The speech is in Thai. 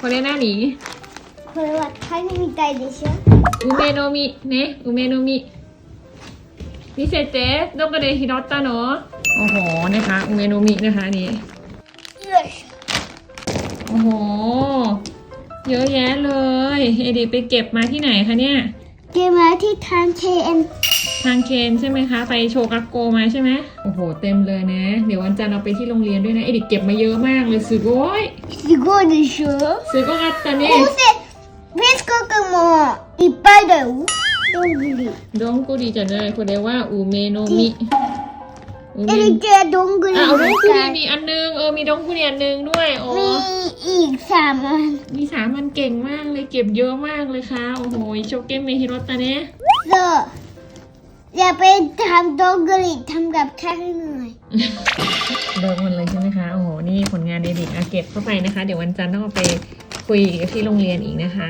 これ何これはカニみたいでしょ梅の実ね梅の実見せてどこで拾ったのโอ้โหนะคะอุเมโนมินะคะนี่ よいし โอ้โห เยอะแยะเลยเอดิไปเก็บมาที่ไหนคะเนี่ย ょ เกมมาที่ทาง KN ทางเคนใช่ไหมคะ ไปโชกักโกมาใช่ไหมโอ้โห เต็มเลยนะ เดี๋ยววันจันทร์เอาไปที่โรงเรียนด้วยนะ เอดิเก็บมาเยอะมากเลยすごいすごいでしょすごかったねこうしてベースコクもいっぱいだよどんぐりどんぐりじゃないこれは梅の実梅エリちゃんどんぐり อ่ะ み เอาดงกุรี たい มีอันนึง เออ มีดงกุรีอันนึงด้วย โอ้ มีอีกส ามอันมีสามมันเก่งมากเลยเก็บเยอะมากเลยค่ะ โอ้โหโชเกมเมฮิโรตะเนี่ยそうอย่าไปทำดงกุลีทำกับข้าวให้หน่อยเลิกมันเลยใช่ไหมคะ โอ้โห นี่ผลงานเดบิกอาเก็บเข้าไปนะคะ เดี๋ยววันจันทร์ต้องเอาไปคุยกับที่โรงเรียนอีกนะคะ